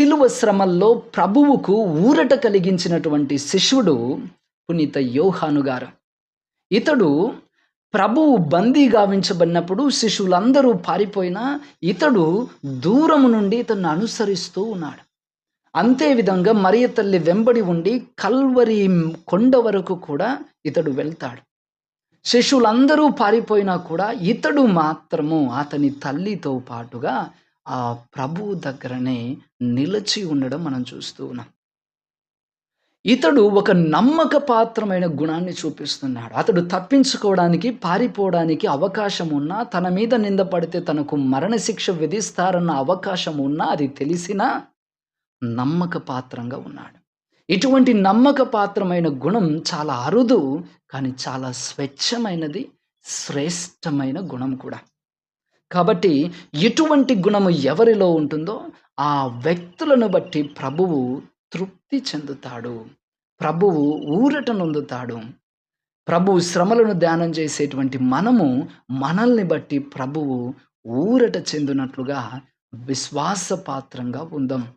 శిలువ శ్రమల్లో ప్రభువుకు ఊరట కలిగించినటువంటి శిష్యుడు పునీత యోహాను గారు. ఇతడు ప్రభువు బందీ గావించబడినప్పుడు శిష్యులందరూ పారిపోయినా ఇతడు దూరము నుండి ఇతను అనుసరిస్తూ ఉన్నాడు. అంతే విధంగా మరియ తల్లి వెంబడి ఉండి కల్వరి కొండ వరకు కూడా ఇతడు వెళ్తాడు. శిష్యులందరూ పారిపోయినా కూడా ఇతడు మాత్రము అతని తల్లితో పాటుగా ఆ ప్రభువు దగ్గరనే నిలిచి ఉండడం మనం చూస్తూ ఉన్నాం. ఇతడు ఒక నమ్మక పాత్రమైన గుణాన్ని చూపిస్తున్నాడు. అతడు తప్పించుకోవడానికి పారిపోవడానికి అవకాశం ఉన్నా తన మీద నిందపడితే తనకు మరణశిక్ష విధిస్తారన్న అవకాశం ఉన్నా అది తెలిసినా నమ్మక పాత్రంగా ఉన్నాడు. ఇటువంటి నమ్మక పాత్రమైన గుణం చాలా అరుదు కానీ చాలా స్వచ్ఛమైనది శ్రేష్టమైన గుణం కూడా. కాబట్టి ఎటువంటి గుణము ఎవరిలో ఉంటుందో ఆ వ్యక్తులను బట్టి ప్రభువు తృప్తి చెందుతాడు. ప్రభువు ఊరట నొందుతాడు. ప్రభువు శ్రమలను ధ్యానం చేసేటువంటి మనము మనల్ని బట్టి ప్రభువు ఊరట చెందినట్లుగా విశ్వాసపాత్రంగా ఉందాం.